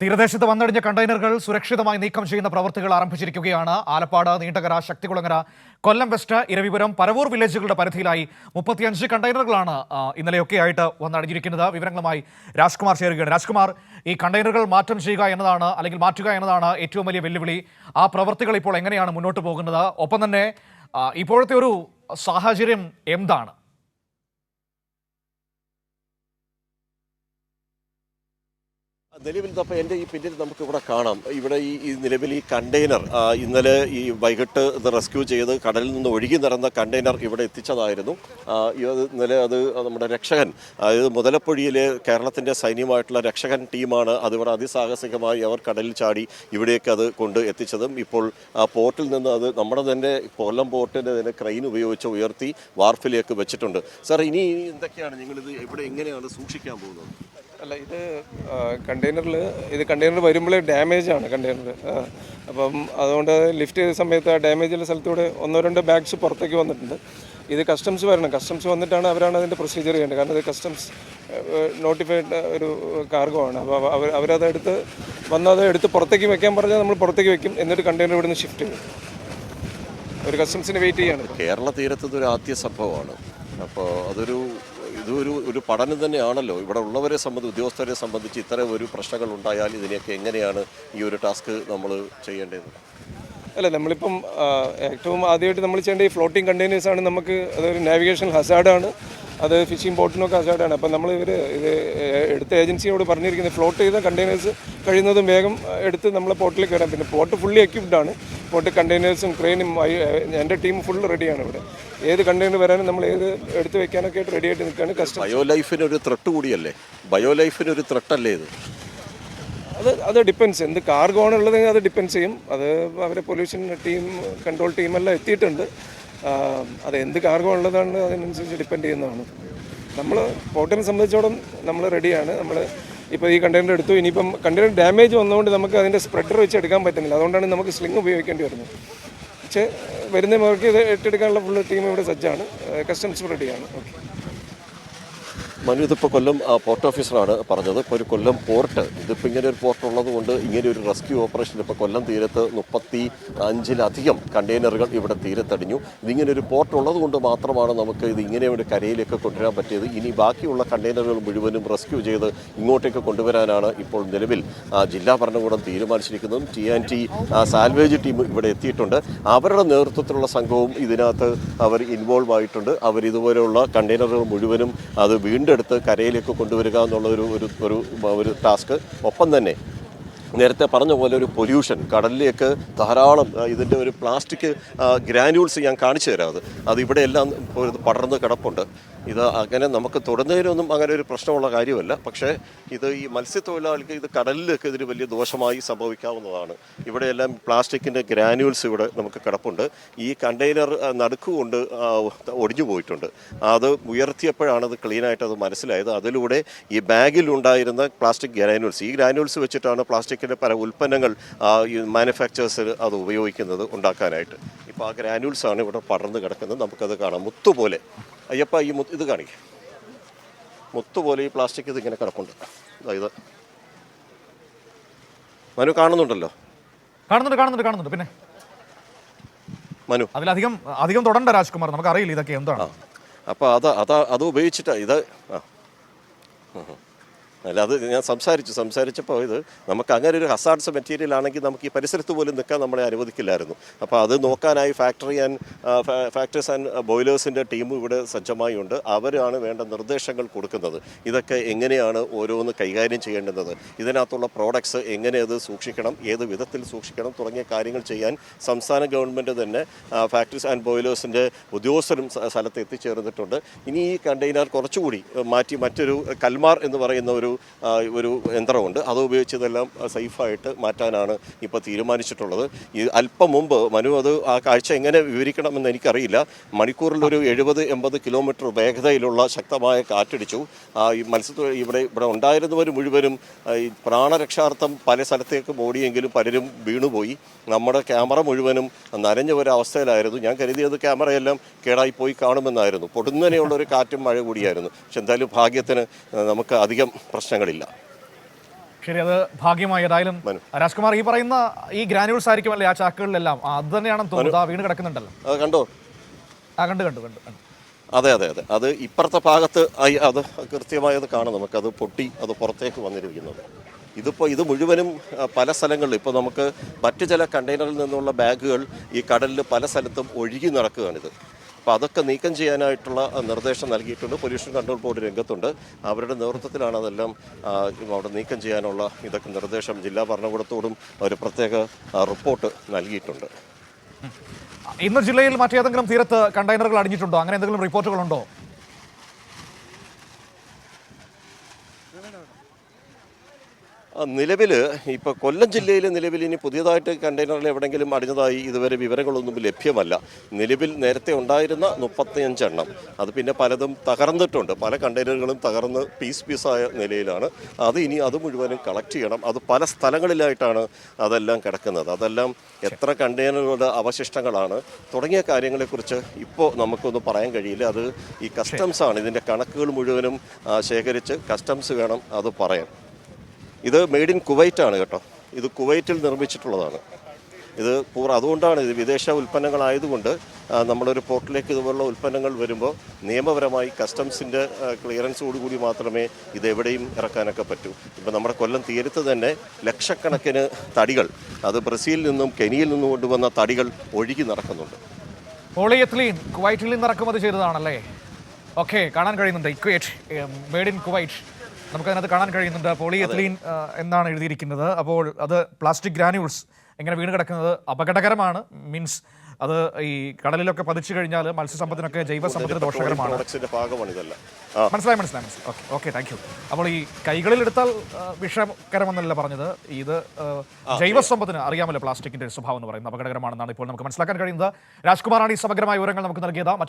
തീരദേശത്ത് വന്നടിഞ്ഞ കണ്ടെയ്നറുകൾ സുരക്ഷിതമായി നീക്കം ചെയ്യുന്ന പ്രവൃത്തികൾ ആരംഭിച്ചിരിക്കുകയാണ്. ആലപ്പാട് നീണ്ടകര ശക്തികുളങ്ങര കൊല്ലം വെസ്റ്റ് ഇരവിപുരം പരവൂർ വില്ലേജുകളുടെ പരിധിയിലായി മുപ്പത്തിയഞ്ച് കണ്ടെയ്നറുകളാണ് ഇന്നലെയൊക്കെയായിട്ട് വന്നടിഞ്ഞിരിക്കുന്നത്. വിവരങ്ങളുമായി രാജ്കുമാർ ചേരുകയാണ്. രാജ്കുമാർ ഈ കണ്ടെയ്നറുകൾ മാറ്റം ചെയ്യുക എന്നതാണ് അല്ലെങ്കിൽ മാറ്റുക എന്നതാണ് ഏറ്റവും വലിയ വെല്ലുവിളി. ആ പ്രവൃത്തികൾ ഇപ്പോൾ എങ്ങനെയാണ് മുന്നോട്ട് പോകുന്നത്? ഒപ്പം തന്നെ ഇപ്പോഴത്തെ ഒരു സാഹചര്യം എന്താണ്? നിലവിൽ അപ്പോൾ എന്റെ ഈ പിന്നിൽ നമുക്ക് ഇവിടെ കാണാം. ഇവിടെ ഈ ഈ നിലവിൽ ഈ കണ്ടെയ്നർ ഇന്നലെ ഈ വൈകിട്ട് ഇത് റെസ്ക്യൂ ചെയ്ത് കടലിൽ നിന്ന് ഒഴുകി നിറഞ്ഞ കണ്ടെയ്നർ ഇവിടെ എത്തിച്ചതായിരുന്നു. ഇന്നലെ അത് നമ്മുടെ രക്ഷകൻ അതായത് മുതലപ്പൊഴിയിൽ കേരളത്തിന്റെ സൈന്യമായിട്ടുള്ള രക്ഷകൻ ടീമാണ് അതിവിടെ അതിസാഹസികമായി അവർ കടലിൽ ചാടി ഇവിടേക്ക് അത് കൊണ്ട് എത്തിച്ചതും ഇപ്പോൾ പോർട്ടിൽ നിന്ന് അത് നമ്മുടെ തന്നെ കൊല്ലം പോർട്ടിന്റെ തന്നെ ക്രെയിൻ ഉപയോഗിച്ച് ഉയർത്തി വാർഫിലേക്ക് വെച്ചിട്ടുണ്ട്. സാർ ഇനി എന്തൊക്കെയാണ്? നിങ്ങളിത് ഇവിടെ എങ്ങനെയാണ് സൂക്ഷിക്കാൻ പോകുന്നത്? അല്ല ഇത് കണ്ടെയ്നറിൽ ഇത് കണ്ടെയ്നർ വരുമ്പോഴേ ഡാമേജ് ആണ് കണ്ടെയ്നർ അപ്പം അതുകൊണ്ട് ലിഫ്റ്റ് ചെയ്ത സമയത്ത് ആ ഡാമേജ് ഉള്ള സ്ഥലത്തൂടെ ഒന്നോ രണ്ടോ ബാഗ്സ് പുറത്തേക്ക് വന്നിട്ടുണ്ട്. ഇത് കസ്റ്റംസ് വരണം. കസ്റ്റംസ് വന്നിട്ടാണ് അവരാണ് അതിന്റെ പ്രൊസീജിയർ ചെയ്യേണ്ടത്. കാരണം ഇത് കസ്റ്റംസ് നോട്ടിഫൈഡ് ഒരു കാർഗോ ആണ്. അപ്പോൾ അവർ അവരത് എടുത്ത് വന്നത് എടുത്ത് പുറത്തേക്ക് വെക്കാൻ പറഞ്ഞാൽ നമ്മൾ പുറത്തേക്ക് വെക്കും. എന്നിട്ട് കണ്ടെയ്നർ ഇവിടുന്ന് ഷിഫ്റ്റ് ചെയ്യും. ഒരു കസ്റ്റംസിന് വെയിറ്റ് ചെയ്യാണ്. കേരള തീരത്ത് ഇതൊരു ആദ്യ സംഭവമാണ്. അപ്പോൾ അതൊരു ഇതൊരു ഒരു പഠനം തന്നെയാണല്ലോ. ഇവിടെ ഉള്ളവരെ സംബന്ധിച്ച് ഉദ്യോഗസ്ഥരെ സംബന്ധിച്ച് ഇത്തരം ഒരു പ്രശ്നങ്ങൾ ഉണ്ടായാൽ ഇതിനെയൊക്കെ എങ്ങനെയാണ് ഈ ഒരു ടാസ്ക് നമ്മൾ ചെയ്യേണ്ടത്? അല്ല നമ്മളിപ്പം ഏറ്റവും ആദ്യമായിട്ട് നമ്മൾ ചെയ്യേണ്ട ഈ ഫ്ലോട്ടിംഗ് കണ്ടെയ്നേഴ്സ് ആണ് നമുക്ക് അതൊരു നാവിഗേഷൻ ഹസാഡാണ് അത് ഫിഷിംഗ് ബോട്ടിനൊക്കെ ഹസാഡാണ് അപ്പം നമ്മൾ ഇവർ ഇത് എടുത്ത ഏജൻസിയോട് പറഞ്ഞിരിക്കുന്നത് ഫ്ലോട്ട് ചെയ്ത കണ്ടെയ്നേഴ്സ് കഴിയുന്നതും വേഗം എടുത്ത് നമ്മളെ പോർട്ടിലേക്ക് വരാം പിന്നെ പോർട്ട് ഫുള്ളി എക്യുപ്ഡ് ആണ്. പോർട്ട് കണ്ടെയ്നേഴ്സും ക്രെയിനും എന്റെ ടീം ഫുൾ റെഡിയാണ് ഇവിടെ. ഏത് കണ്ടെയ്നർ വരാനും നമ്മൾ ഏത് എടുത്തു വെക്കാനൊക്കെ ആയിട്ട് റെഡി ആയിട്ട് നിൽക്കുകയാണ് കസ്റ്റം ബയോ ലൈഫിന് ഒരു ത്രെട്ട് കൂടിയല്ലേ? ബയോ ലൈഫിന് ഒരു ത്രട്ടല്ലേ ഇത്? അത് അത് ഡിപ്പെൻസ് എന്ത് കാർഗോ ആണുള്ളത് അത് ഡിപ്പെൻസ് ചെയ്യും. അത് അവരെ പൊല്യൂഷൻ ടീം കൺട്രോൾ ടീമെല്ലാം എത്തിയിട്ടുണ്ട്. അത് എന്ത് കാർഗോ ഉള്ളതാണ് അതിനനുസരിച്ച് ഡിപ്പെൻഡ് ചെയ്യുന്നതാണ്. നമ്മൾ പോട്ടിനെ സംബന്ധിച്ചോളം നമ്മൾ റെഡിയാണ് നമ്മൾ ഇപ്പോൾ ഈ കണ്ടെയ്നർ എടുത്തു. ഇനിയിപ്പം കണ്ടെയ്നർ ഡാമേജ് വന്നതുകൊണ്ട് നമുക്ക് അതിന്റെ സ്പ്രെഡർ വെച്ച് എടുക്കാൻ പറ്റുന്നില്ല. അതുകൊണ്ടാണ് നമുക്ക് സ്ലിംഗ് ഉപയോഗിക്കേണ്ടി വരുന്നത്. പക്ഷേ വരുന്ന മുറയ്ക്ക് ഇത് ഏറ്റെടുക്കാനുള്ള ഫുൾ ടീം ഇവിടെ സജ്ജാണ്. കസ്റ്റംസ് റെഡിയാണ് ഓക്കെ. മനു ഇതിപ്പോൾ കൊല്ലം പോർട്ട് ഓഫീസറാണ് പറഞ്ഞത്. ഇപ്പോൾ ഒരു കൊല്ലം പോർട്ട് ഇതിപ്പോൾ ഇങ്ങനെ ഒരു പോർട്ട് ഉള്ളതുകൊണ്ട് ഇങ്ങനെ ഒരു റെസ്ക്യൂ ഓപ്പറേഷൻ ഇപ്പോൾ കൊല്ലം തീരത്ത് മുപ്പത്തി അഞ്ചിലധികം കണ്ടെയ്നറുകൾ ഇവിടെ തീരത്തടിഞ്ഞു. ഇതിങ്ങനെ ഒരു പോർട്ട് ഉള്ളതുകൊണ്ട് മാത്രമാണ് നമുക്ക് ഇത് ഇങ്ങനെ ഒരു കരയിലേക്ക് കൊണ്ടുവരാൻ പറ്റിയത്. ഇനി ബാക്കിയുള്ള കണ്ടെയ്നറുകൾ മുഴുവനും റെസ്ക്യൂ ചെയ്ത് ഇങ്ങോട്ടേക്ക് കൊണ്ടുവരാനാണ് ഇപ്പോൾ നിലവിൽ ജില്ലാ ഭരണകൂടം തീരുമാനിച്ചിരിക്കുന്നതും. T and T salvage team ഇവിടെ എത്തിയിട്ടുണ്ട്. അവരുടെ നേതൃത്വത്തിലുള്ള സംഘവും ഇതിനകത്ത് അവർ ഇൻവോൾവ് ആയിട്ടുണ്ട്. അവർ ഇതുപോലെയുള്ള കണ്ടെയ്നറുകൾ മുഴുവനും അത് വീണ്ടെടുത്ത് കരയിലേക്ക് കൊണ്ടുവരിക എന്നുള്ള ഒരു ഒരു ഒരു ടാസ്ക്. ഒപ്പം തന്നെ നേരത്തെ പറഞ്ഞ പോലെ ഒരു പൊല്യൂഷൻ കടലിലേക്ക് ധാരാളം ഇതിന്റെ ഒരു പ്ലാസ്റ്റിക് ഗ്രാനുവൽസ് ഞാൻ കാണിച്ചു തരാം അത്. അത് ഇവിടെ എല്ലാം ഇപ്പോൾ ഇത് പടർന്ന് കിടപ്പുണ്ട്. ഇത് അങ്ങനെ നമുക്ക് തൊടുന്നതിനൊന്നും അങ്ങനെ ഒരു പ്രശ്നമുള്ള കാര്യമല്ല. പക്ഷേ ഇത് ഈ മത്സ്യത്തൊഴിലാളിക്ക് ഇത് കടലിലേക്ക് ഇതിന് വലിയ ദോഷമായി സംഭവിക്കാവുന്നതാണ്. ഇവിടെയെല്ലാം പ്ലാസ്റ്റിക്കിന്റെ ഗ്രാനുവൽസ് ഇവിടെ നമുക്ക് കിടപ്പുണ്ട്. ഈ കണ്ടെയ്നർ നടുക്കുകൊണ്ട് ഒടിഞ്ഞു പോയിട്ടുണ്ട്. അത് ഉയർത്തിയപ്പോഴാണ് അത് ക്ലീനായിട്ട് അത് മനസ്സിലായത്. അതിലൂടെ ഈ ബാഗിലുണ്ടായിരുന്ന പ്ലാസ്റ്റിക് ഗ്രാനുവൽസ് ഈ ഗ്രാനുവൽസ് വെച്ചിട്ടാണ് പ്ലാസ്റ്റിക്കിന്റെ പല ഉൽപ്പന്നങ്ങൾ ഈ മാനുഫാക്ചേഴ്സ് അത് ഉപയോഗിക്കുന്നത് ഉണ്ടാക്കാനായിട്ട്. ഇപ്പോൾ ആ ആണ് ഇവിടെ പടർന്നു കിടക്കുന്നത്. നമുക്കത് കാണാം. മുത്തുപോലെ. അയ്യപ്പ ഈ മുത്ത് ഇത് കാണിക്കും. മുത്ത് പോലെ ഈ പ്ലാസ്റ്റിക് ഇത് ഇങ്ങനെ കിടപ്പുണ്ട്. അതായത് ഇത്. മനു കാണുന്നുണ്ടല്ലോ? കാണുന്നുണ്ട് കാണുന്നുണ്ട് കാണുന്നുണ്ട്. പിന്നെ? മനു. അതിലധികം അധികം തുടണ്ട രാജ്കുമാർ. നമുക്ക് അറിയില്ല ഇതൊക്കെ എന്താണ്. അപ്പോൾ അത് അത് അത് ഉപയോഗിച്ചിട്ടാ ഇത്. ആ. അല്ല അത് ഞാൻ സംസാരിച്ചു സംസാരിച്ചപ്പോൾ ഇത് നമുക്ക് അങ്ങനെ ഒരു ഹസാർഡ്സ് മെറ്റീരിയൽ ആണെങ്കിൽ നമുക്ക് ഈ പരിസരത്ത് പോലും നിൽക്കാൻ നമ്മളെ അനുവദിക്കില്ലായിരുന്നു. അപ്പോൾ അത് നോക്കാനായി ഫാക്ടറി ആൻഡ് ഫാക്ടറീസ് ആൻഡ് ബോയിലേഴ്സിന്റെ ടീം ഇവിടെ സജ്ജമായി ഉണ്ട് അവരാണ് വേണ്ട നിർദ്ദേശങ്ങൾ കൊടുക്കുന്നത്. ഇതൊക്കെ എങ്ങനെയാണ് ഓരോന്ന് കൈകാര്യം ചെയ്യേണ്ടുന്നത് ഇതിനകത്തുള്ള പ്രോഡക്ട്സ് എങ്ങനെ അത് സൂക്ഷിക്കണം? ഏത് വിധത്തിൽ സൂക്ഷിക്കണം? തുടങ്ങിയ കാര്യങ്ങൾ ചെയ്യാൻ സംസ്ഥാന ഗവൺമെന്റ് തന്നെ ഫാക്ടറീസ് ആൻഡ് ബോയിലേഴ്സിന്റെ ഉദ്യോഗസ്ഥരും സ്ഥലത്ത് എത്തിച്ചേർന്നിട്ടുണ്ട്. ഇനി ഈ കണ്ടെയ്നർ കുറച്ചുകൂടി മാറ്റി മറ്റൊരു കൽമാർ എന്ന് പറയുന്ന ഒരു ഒരു യന്ത്രമുണ്ട്. അത് ഉപയോഗിച്ച് ഇതെല്ലാം സേഫായിട്ട് മാറ്റാനാണ് ഇപ്പോൾ തീരുമാനിച്ചിട്ടുള്ളത്. ഈ അല്പം മുമ്പ് മനു അത് ആ കാഴ്ച എങ്ങനെ വിവരിക്കണമെന്ന് എനിക്കറിയില്ല. മണിക്കൂറിൽ ഒരു എഴുപത് എൺപത് കിലോമീറ്റർ വേഗതയിലുള്ള ശക്തമായ കാറ്റടിച്ചു. ഈ മത്സ്യത്തൊഴിൽ ഇവിടെ ഇവിടെ ഉണ്ടായിരുന്നവർ മുഴുവനും ഈ പ്രാണരക്ഷാർത്ഥം പല സ്ഥലത്തേക്ക് ഓടിയെങ്കിലും പലരും വീണുപോയി. നമ്മുടെ ക്യാമറ മുഴുവനും നനഞ്ഞ ഒരവസ്ഥയിലായിരുന്നു. ഞാൻ കരുതിയത് ക്യാമറയെല്ലാം കേടായി പോയി കാണുമെന്നായിരുന്നു. പൊടുന്നനെയുള്ള ഒരു കാറ്റും മഴ കൂടിയായിരുന്നു. പക്ഷെ എന്തായാലും ഭാഗ്യത്തിന് നമുക്ക് അധികം പ്രശ്നങ്ങളില്ല. ശരി അത് ഭാഗ്യമായി ഏതായാലും രാജ്കുമാർ ഈ പറയുന്ന ഈ ഗ്രാനുവൽസ് ആയിരിക്കുമല്ലേ ആ ചാക്കുകളിലെല്ലാം? അത് തന്നെയാണെന്ന് തോന്നുന്നത് വീണ് കിടക്കുന്നുണ്ടല്ലോ. അത് കണ്ടോ? ആ കണ്ടു കണ്ടു കണ്ടു അതെ അതെ അതെ. അത് ഇപ്പുറത്തെ ഭാഗത്ത് ആയി അത് കൃത്യമായത് കാണാം അത് പൊട്ടി അത് പുറത്തേക്ക് വന്നിരിക്കുന്നത്. ഇതിപ്പോൾ ഇത് മുഴുവനും പല സ്ഥലങ്ങളിൽ ഇപ്പോൾ നമുക്ക് മറ്റു ചില കണ്ടെയ്നറിൽ നിന്നുള്ള ബാഗുകൾ ഈ കടലിൽ പല സ്ഥലത്തും ഒഴുകി നടക്കുകയാണിത്. അപ്പോൾ അതൊക്കെ നീക്കം ചെയ്യാനായിട്ടുള്ള നിർദ്ദേശം നൽകിയിട്ടുണ്ട്. പൊല്യൂഷൻ കൺട്രോൾ ബോർഡ് രംഗത്തുണ്ട്. അവരുടെ നേതൃത്വത്തിലാണ് അതെല്ലാം അവിടെ നീക്കം ചെയ്യാനുള്ള ഇതൊക്കെ നിർദ്ദേശം ജില്ലാ ഭരണകൂടത്തോടും ഒരു പ്രത്യേക റിപ്പോർട്ട് നൽകിയിട്ടുണ്ട്. ഇന്ന് ജില്ലയിൽ മറ്റേതെങ്കിലും തീരത്ത് കണ്ടെയ്നറുകൾ അടിഞ്ഞിട്ടുണ്ടോ? അങ്ങനെ എന്തെങ്കിലും റിപ്പോർട്ടുകളുണ്ടോ? നിലവിൽ ഇപ്പോൾ കൊല്ലം ജില്ലയിൽ നിലവിൽ ഇനി പുതിയതായിട്ട് കണ്ടെയ്നറിൽ എവിടെയെങ്കിലും അടിഞ്ഞതായി ഇതുവരെ വിവരങ്ങളൊന്നും ലഭ്യമല്ല. നിലവിൽ നേരത്തെ ഉണ്ടായിരുന്ന മുപ്പത്തിയഞ്ചെണ്ണം അത് പിന്നെ പലതും തകർന്നിട്ടുണ്ട്. പല കണ്ടെയ്നറുകളും തകർന്ന് പീസ് പീസായ നിലയിലാണ്. അത് ഇനി അത് മുഴുവനും കളക്ട് ചെയ്യണം. അത് പല സ്ഥലങ്ങളിലായിട്ടാണ് അതെല്ലാം കിടക്കുന്നത്. അതെല്ലാം എത്ര കണ്ടെയ്നറുകളുടെ അവശിഷ്ടങ്ങളാണ്. തുടങ്ങിയ കാര്യങ്ങളെക്കുറിച്ച് ഇപ്പോൾ നമുക്കൊന്നും പറയാൻ കഴിയില്ല. അത് ഈ കസ്റ്റംസാണ് ഇതിന്റെ കണക്കുകൾ മുഴുവനും ശേഖരിച്ച് കസ്റ്റംസ് വേണം അത് പറയാൻ. ഇത് മെയ്ഡ് ഇൻ കുവൈറ്റ് ആണ് കേട്ടോ. ഇത് കുവൈറ്റിൽ നിർമ്മിച്ചിട്ടുള്ളതാണ്. ഇത് പൂർ അതുകൊണ്ടാണ് ഇത് വിദേശ ഉൽപ്പന്നങ്ങളായതുകൊണ്ട് നമ്മളൊരു പോർട്ടിലേക്ക് ഇതുപോലുള്ള ഉൽപ്പന്നങ്ങൾ വരുമ്പോൾ നിയമപരമായി കസ്റ്റംസിന്റെ ക്ലിയറൻസോടുകൂടി മാത്രമേ ഇത് എവിടെയും ഇറക്കാനൊക്കെ പറ്റൂ. ഇപ്പോൾ നമ്മുടെ കൊല്ലം തീരത്ത് തന്നെ ലക്ഷക്കണക്കിന് തടികൾ അത് ബ്രസീലിൽ നിന്നും കെനിയിൽ നിന്നും കൊണ്ടുവന്ന തടികൾ ഒഴുകി നടക്കുന്നുണ്ട്. പോളിയത്ലീൻ കുവൈറ്റിൽ നിന്ന് ഇറക്കുമതി ചെയ്തതാണല്ലേ? ഓക്കെ കാണാൻ കഴിയുന്നുണ്ട്. ഇക്വേറ്റ് മെയ്ഡ് ഇൻ കുവൈറ്റ് നമുക്കതിനകത്ത് കാണാൻ കഴിയുന്നുണ്ട്. പോളിയത്ലീൻ എന്നാണ് എഴുതിയിരിക്കുന്നത്. അപ്പോൾ അത് പ്ലാസ്റ്റിക് ഗ്രാനുൾസ് എങ്ങനെ വീണ് കിടക്കുന്നത് അപകടകരമാണ്. മീൻസ് അത് ഈ കടലിലൊക്കെ പതിച്ചു കഴിഞ്ഞാൽ മത്സ്യസമ്പത്തിനൊക്കെ ദോഷകരമാണ്. ഭാഗമാണ് ഇതെല്ലാം. ആ. മനസ്സിലായി മനസ്സിലായി മനസ്സിലായി. Okay okay thank you. അപ്പോൾ ഈ കൈകളിൽ എടുത്താൽ വിഷകരമെന്നല്ല പറഞ്ഞത്. ഇത് ജൈവ ജൈവസമ്പത്തിന് അറിയാമല്ലോ പ്ലാസ്റ്റിക്കിന്റെ സ്വഭാവം എന്ന് പറയുന്നത്. അപകടകരമാണെന്നാണ് ഇപ്പോൾ നമുക്ക് മനസ്സിലാക്കാൻ കഴിയുന്നത്. രാജ്കുമാറാണ് ഈ സമഗ്രമായ വിവരങ്ങൾ നമുക്ക് നൽകിയത്. മറ്റു